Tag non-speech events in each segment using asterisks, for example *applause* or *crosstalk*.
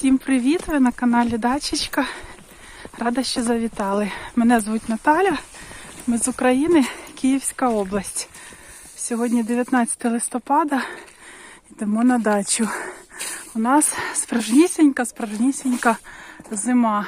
Всім привіт! Ви на каналі Дачечка. Рада, що завітали. Мене звуть Наталя. Ми з України, Київська область. Сьогодні 19 листопада. Йдемо на дачу. У нас справжнісінька, справжнісінька зима.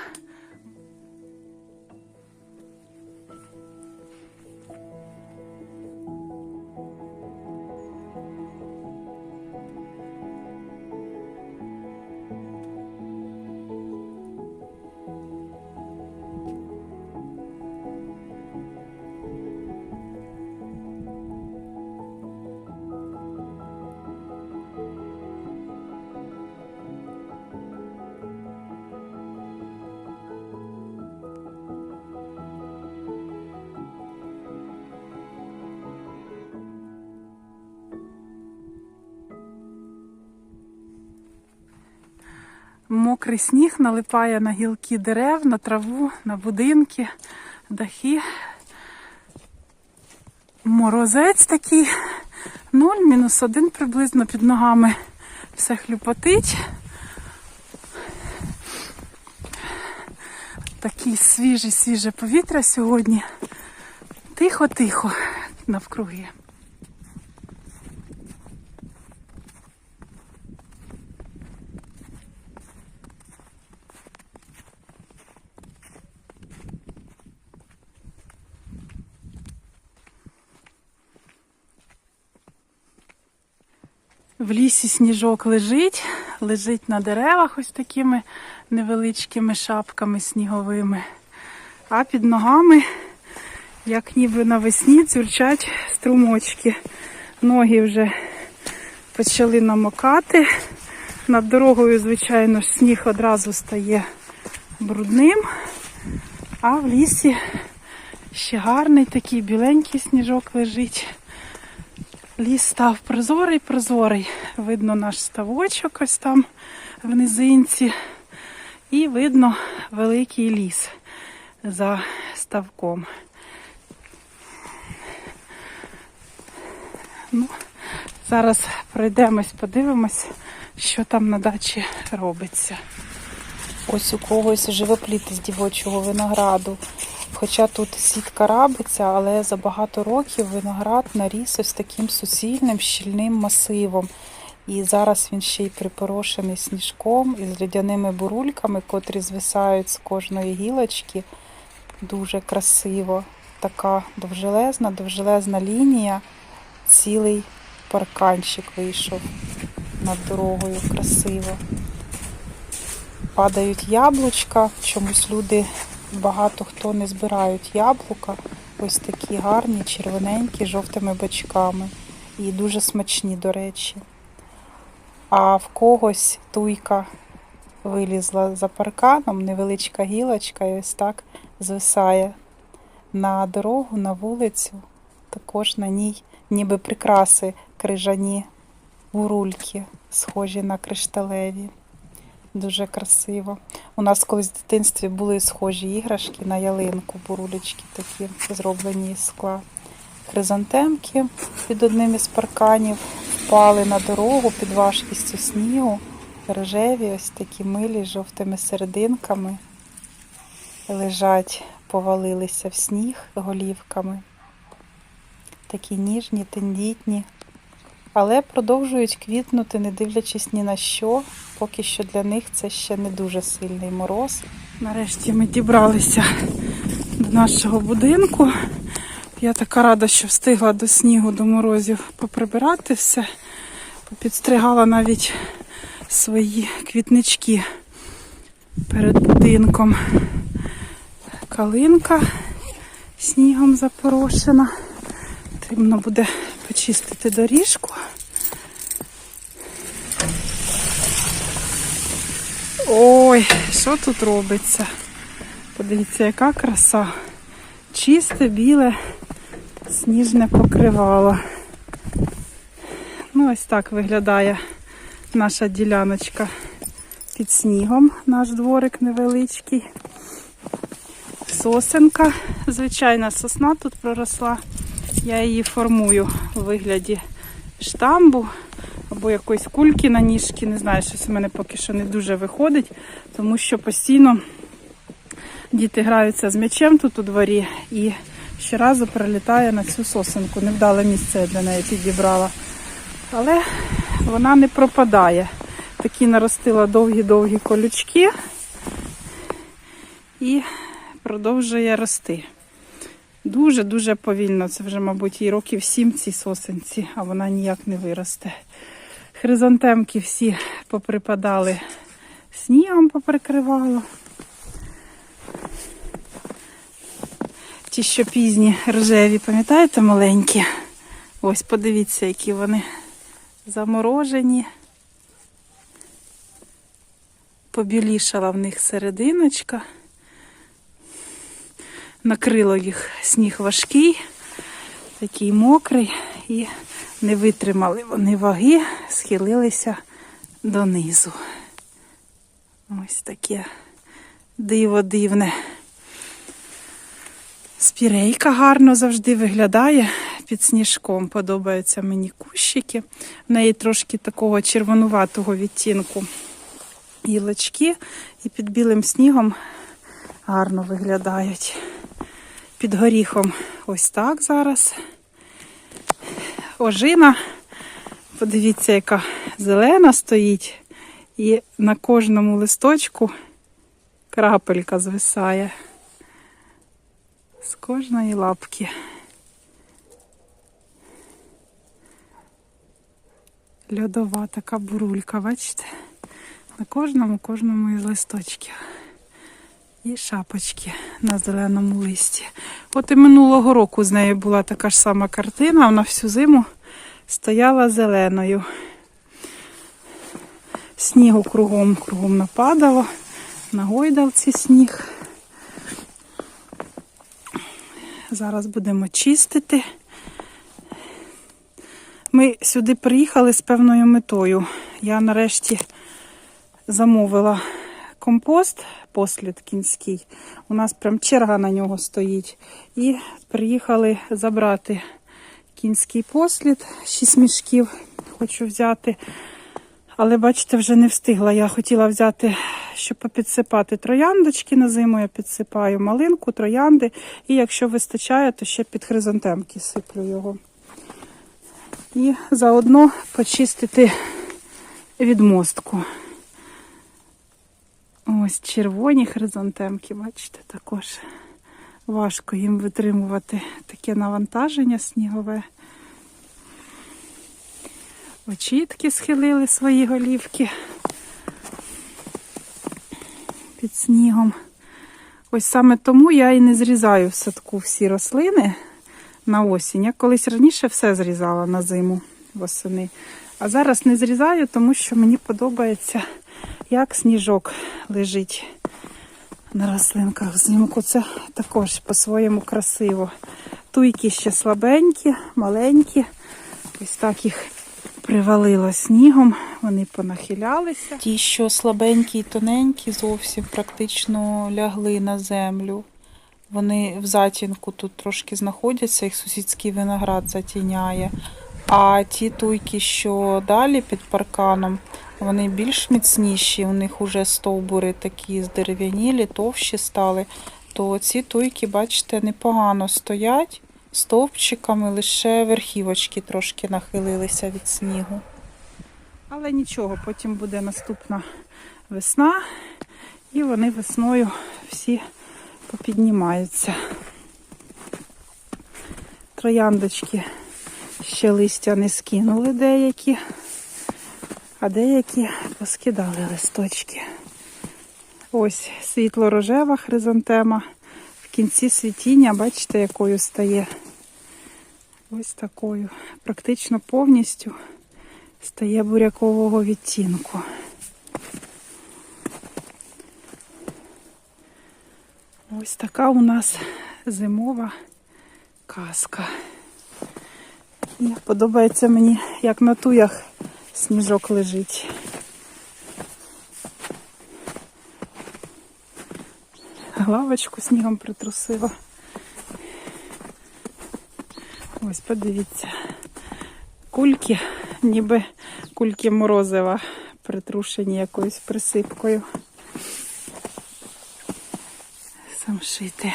Мокрий сніг налипає на гілки дерев, на траву, на будинки, дахи. Морозець такий 0, мінус 1 приблизно під ногами. Все хлюпотить. Такий свіже, свіже повітря сьогодні. Тихо-тихо навкруги. В лісі сніжок лежить, лежить на деревах ось такими невеличкими шапками сніговими. А під ногами, як ніби навесні, дзюрчать струмочки. Ноги вже почали намокати. Над дорогою, звичайно сніг одразу стає брудним. А в лісі ще гарний такий біленький сніжок лежить. Ліс став прозорий, прозорий. Видно наш ставочок ось там в низинці. І видно великий ліс за ставком. Ну, зараз пройдемось, подивимось, що там на дачі робиться. Ось у когось живопліт з дівочого винограду. Хоча тут сітка рабиться, але за багато років виноград наріс ось таким суцільним щільним масивом. І зараз він ще й припорошений сніжком із льодяними бурульками, котрі звисають з кожної гілочки. Дуже красиво. Така довжелезна, довжелезна лінія. Цілий парканчик вийшов над дорогою. Красиво. Падають яблучка, чомусь люди багато хто не збирають яблука. Ось такі гарні, червоненькі, жовтими бочками. І дуже смачні, до речі. А в когось туйка вилізла за парканом, невеличка гілочка, і ось так звисає на дорогу, на вулицю. Також на ній ніби прикраси крижані бурульки, схожі на кришталеві. Дуже красиво. У нас колись в дитинстві були схожі іграшки на ялинку, бурулечки такі зроблені із скла. Хризантемки під одним із парканів впали на дорогу під важкістю снігу. Рожеві, ось такі милі з жовтими серединками. Лежать, повалилися в сніг голівками. Такі ніжні, тендітні але продовжують квітнути, не дивлячись ні на що. Поки що для них це ще не дуже сильний мороз. Нарешті ми дібралися до нашого будинку. Я така рада, що встигла до снігу, до морозів поприбирати все. Попідстригала навіть свої квітнички перед будинком. Калинка снігом запорошена. Потрібно буде почистити доріжку. Ой, що тут робиться? Подивіться, яка краса. Чисте, біле, сніжне покривало. Ну, ось так виглядає наша діляночка під снігом, наш дворик невеличкий. Сосенка, звичайна сосна тут проросла. Я її формую у вигляді штамбу. або якоїсь кульки на ніжки. Не знаю, щось у мене поки що не дуже виходить, тому що постійно діти граються з м'ячем тут у дворі і щоразу прилітає на цю сосенку. Невдале місце я для неї підібрала. Але вона не пропадає. Такі наростила довгі-довгі колючки і продовжує рости. Дуже-дуже повільно. Це вже, мабуть, їй років сім цій сосенці, а вона ніяк не виросте. Хризантемки всі поприпадали, снігом поприкривало. Ті, що пізні рожеві, пам'ятаєте, маленькі? Ось подивіться, які вони заморожені. Побілішала в них серединочка. Накрило їх сніг важкий, такий мокрий, і не витримали вони ваги, схилилися донизу. Ось таке диво дивне. Спірейка гарно завжди виглядає під сніжком. Подобаються мені кущики. В неї трошки такого червонуватого відтінку гілочки і під білим снігом гарно виглядають. Під горіхом ось так зараз. Ожина, подивіться, яка зелена стоїть, і на кожному листочку крапелька звисає з кожної лапки. Льодова така бурулька, бачите? На кожному, кожному із листочків. І шапочки на зеленому листі. От і минулого року з нею була така ж сама картина, вона всю зиму стояла зеленою. Снігу кругом кругом нападало, на гойдалці сніг. Зараз будемо чистити. Ми сюди приїхали з певною метою. Я нарешті замовила компост послід кінський. У нас прям черга на нього стоїть. І приїхали забрати кінський послід, 6 мішків хочу взяти. Але бачите, вже не встигла. Я хотіла взяти, щоб попідсипати трояндочки на зиму. Я підсипаю малинку, троянди. І якщо вистачає, то ще під хризантемки сиплю його. І заодно почистити відмостку. Ось червоні хризантемки, бачите, також важко їм витримувати таке навантаження снігове. Очітки схилили свої голівки під снігом. Ось саме тому я і не зрізаю в садку всі рослини на осінь. Я колись раніше все зрізала на зиму восени. А зараз не зрізаю, тому що мені подобається, як сніжок лежить на рослинках взимку. Це також по-своєму красиво. Туйки ще слабенькі, маленькі. Ось так їх привалило снігом, вони понахилялися. Ті, що слабенькі і тоненькі, зовсім практично лягли на землю. Вони в затінку тут трошки знаходяться, їх сусідський виноград затіняє. А ті туйки, що далі під парканом, вони більш міцніші, у них уже стовбури такі здерев'янілі, товщі стали. То ці туйки, бачите, непогано стоять стовпчиками, лише верхівочки трошки нахилилися від снігу. Але нічого, потім буде наступна весна, і вони весною всі попіднімаються. Трояндочки ще листя не скинули деякі, а деякі поскидали листочки. Ось світло-рожева хризантема. В кінці світіння, бачите, якою стає. Ось такою. Практично повністю стає бурякового відтінку. Ось така у нас зимова казка. Подобається мені, як на туях сніжок лежить. Лавочку снігом притрусила. Ось, подивіться. Кульки, ніби кульки морозива, притрушені якоюсь присипкою. Самшити.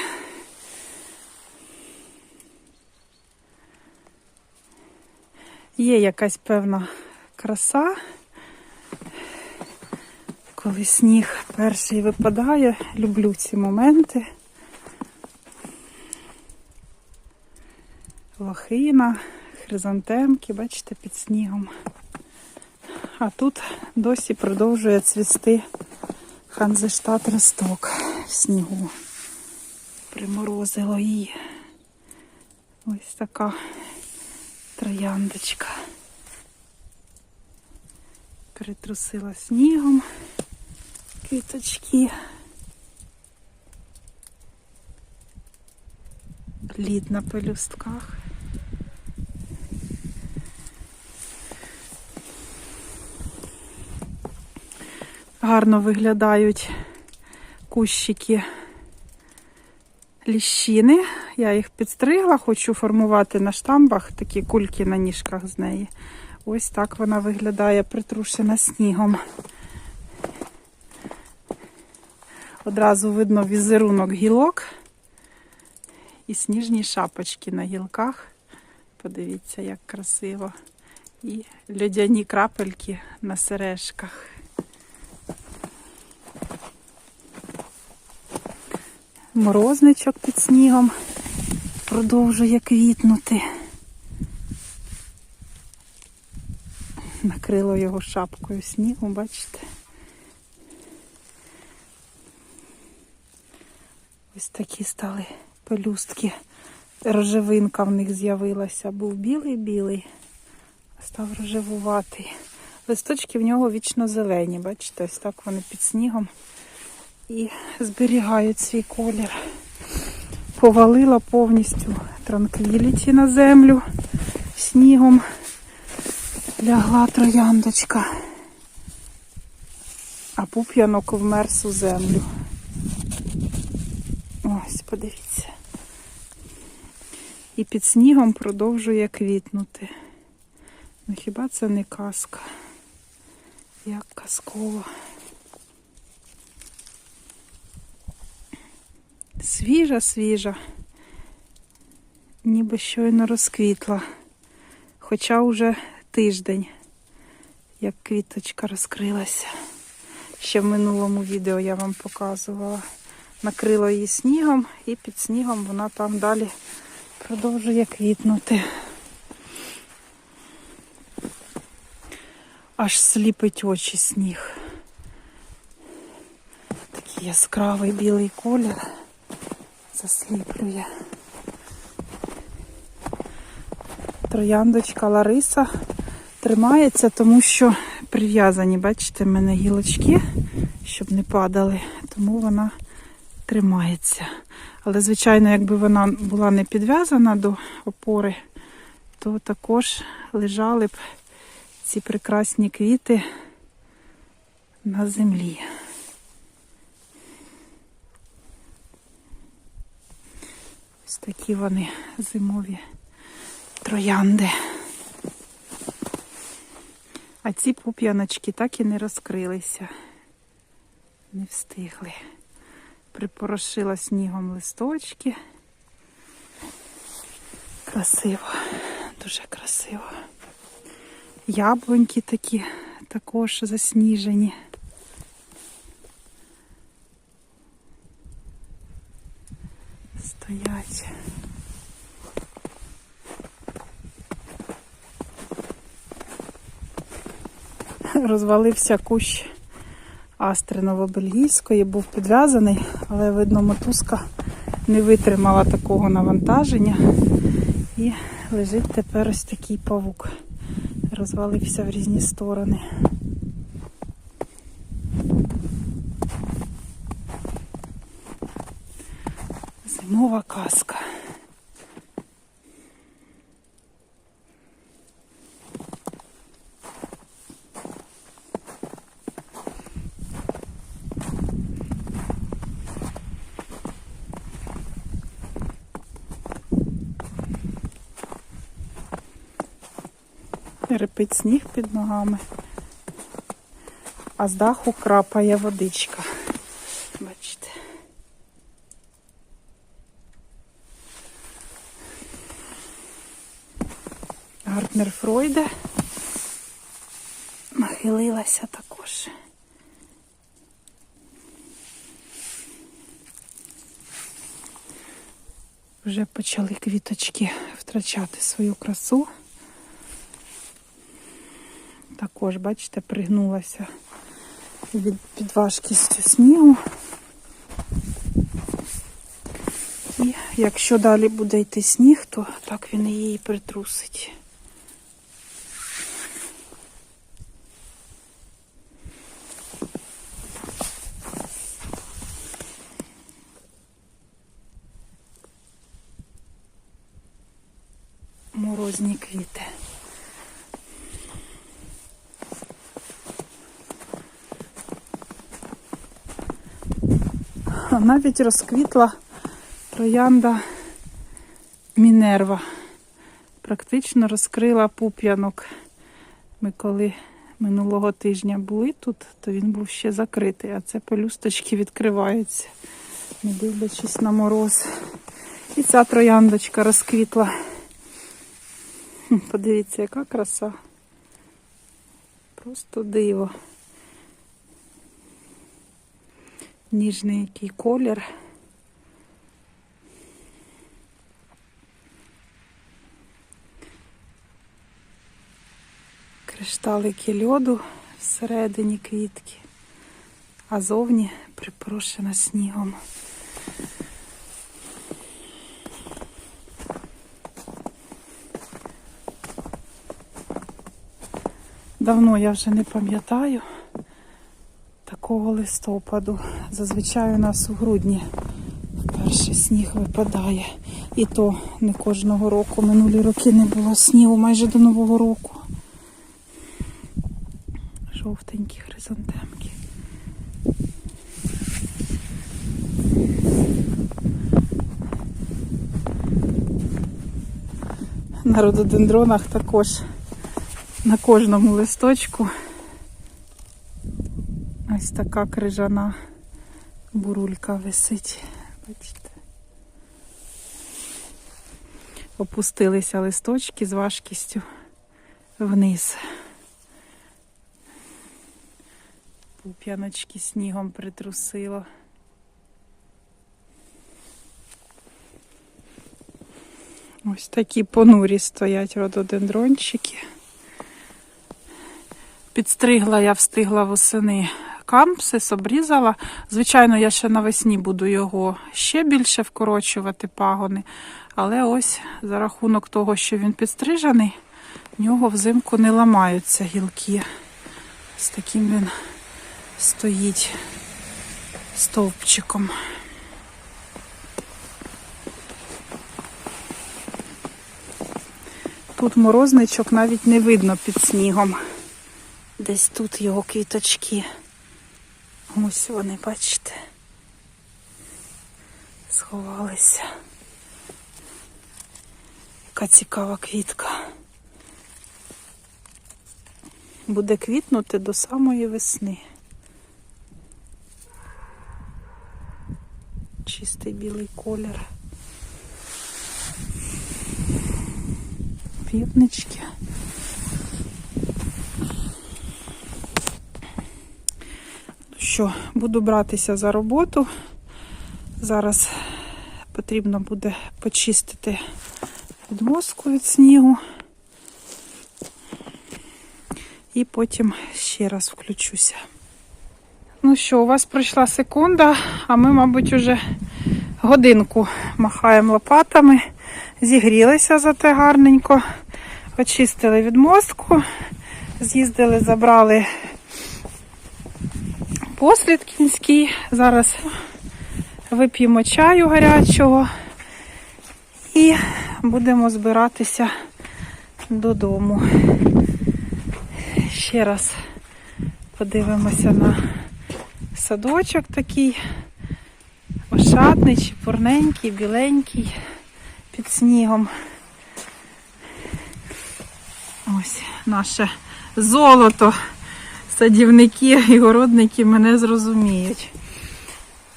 Є якась певна краса, коли сніг перший випадає. Люблю ці моменти. Лохина, хризантемки, бачите, під снігом. А тут досі продовжує цвісти ханзештат росток в снігу. Приморозило її. Ось така трояндочка. Притрусила снігом квіточки. Лід на пелюстках. Гарно виглядають кущики ліщини. Я їх підстригла, хочу формувати на штамбах такі кульки на ніжках з неї. Ось так вона виглядає притрушена снігом. Одразу видно візерунок гілок і сніжні шапочки на гілках. Подивіться, як красиво. І льодяні крапельки на сережках. Морозничок під снігом продовжує квітнути. Накрило його шапкою снігу, бачите? Ось такі стали пелюстки. Рожевинка в них з'явилася. Був білий-білий, став рожевуватий. Листочки в нього вічно зелені, бачите, ось так вони під снігом і зберігають свій колір. Повалила повністю транквіліті на землю снігом. Лягла трояндочка, а пуп'янок вмерз у землю. Ось, подивіться. І під снігом продовжує квітнути. Ну хіба це не казка? Як казково. Свіжа, свіжа, ніби щойно розквітла. Хоча вже тиждень, як квіточка розкрилася. Ще в минулому відео я вам показувала. Накрила її снігом і під снігом вона там далі продовжує квітнути. Аж сліпить очі сніг. Такий яскравий білий колір засліплює. Трояндочка Лариса тримається, тому що прив'язані, бачите, в мене гілочки, щоб не падали, тому вона тримається. Але, звичайно, якби вона була не підв'язана до опори, то також лежали б ці прекрасні квіти на землі. Ось такі вони зимові троянди. А ці пуп'яночки так і не розкрилися, не встигли. Припорошила снігом листочки. Красиво, дуже красиво. Яблуньки такі також засніжені. Стоять. *laughs* Розвалився кущ астри новобельгійської, був підв'язаний, але видно, мотузка не витримала такого навантаження і лежить тепер ось такий павук. Розвалився в різні сторони. Зимова казка. Репить сніг під ногами. А з даху крапає водичка. Бачите. Гартнер Фройде нахилилася також. Вже почали квіточки втрачати свою красу. Також, бачите, пригнулася від під важкістю снігу. І якщо далі буде йти сніг, то так він її притрусить. Морозні квіти. А навіть розквітла троянда Мінерва. Практично розкрила пуп'янок. Ми коли минулого тижня були тут, то він був ще закритий, а це пелюсточки відкриваються, не дивлячись на мороз. І ця трояндочка розквітла. Подивіться, яка краса. Просто диво. Ніжний який колір. Кришталики льоду всередині квітки, а зовні припорошена снігом. Давно я вже не пам'ятаю листопаду. Зазвичай у нас у грудні перший сніг випадає. І то не кожного року. Минулі роки не було снігу майже до Нового року. Жовтенькі хризантемки. На рододендронах також на кожному листочку така крижана бурулька висить. Бачите? Опустилися листочки з важкістю вниз. Пуп'яночки снігом притрусило. Ось такі понурі стоять рододендрончики. Підстригла я встигла восени кампсис, обрізала. Звичайно, я ще навесні буду його ще більше вкорочувати пагони. Але ось за рахунок того, що він підстрижений, в нього взимку не ламаються гілки. З таким він стоїть стовпчиком. Тут морозничок навіть не видно під снігом. Десь тут його квіточки. Ось вони, бачите, сховалися. Яка цікава квітка. Буде квітнути до самої весни. Чистий білий колір. Півнички. Що буду братися за роботу. Зараз потрібно буде почистити відмозку від снігу. І потім ще раз включуся. Ну що, у вас пройшла секунда, а ми, мабуть, уже годинку махаємо лопатами, зігрілися зате гарненько, очистили відмостку, з'їздили, забрали послід кінський. Зараз вип'ємо чаю гарячого і будемо збиратися додому. Ще раз подивимося на садочок такий ошатний, чепурненький, біленький під снігом. Ось наше золото. Садівники *laughs* і городники мене зрозуміють.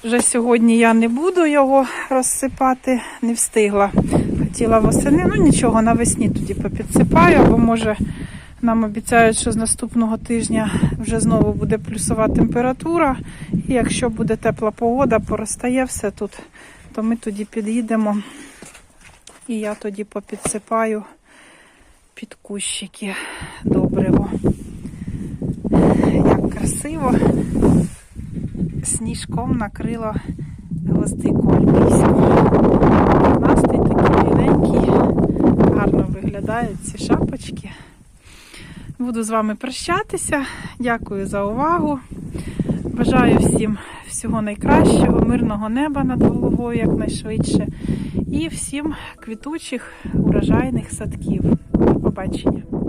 Вже сьогодні я не буду його розсипати, не встигла. Хотіла восени, ну нічого, навесні тоді попідсипаю, або може нам обіцяють, що з наступного тижня вже знову буде плюсова температура. І якщо буде тепла погода, поростає все тут, то ми тоді під'їдемо. І я тоді попідсипаю під кущики добриво. Красиво сніжком накрило гвоздику альпійську. Настрій такий рівненький, гарно виглядають ці шапочки. Буду з вами прощатися. Дякую за увагу. Бажаю всім всього найкращого, мирного неба над головою якнайшвидше. І всім квітучих урожайних садків. До побачення.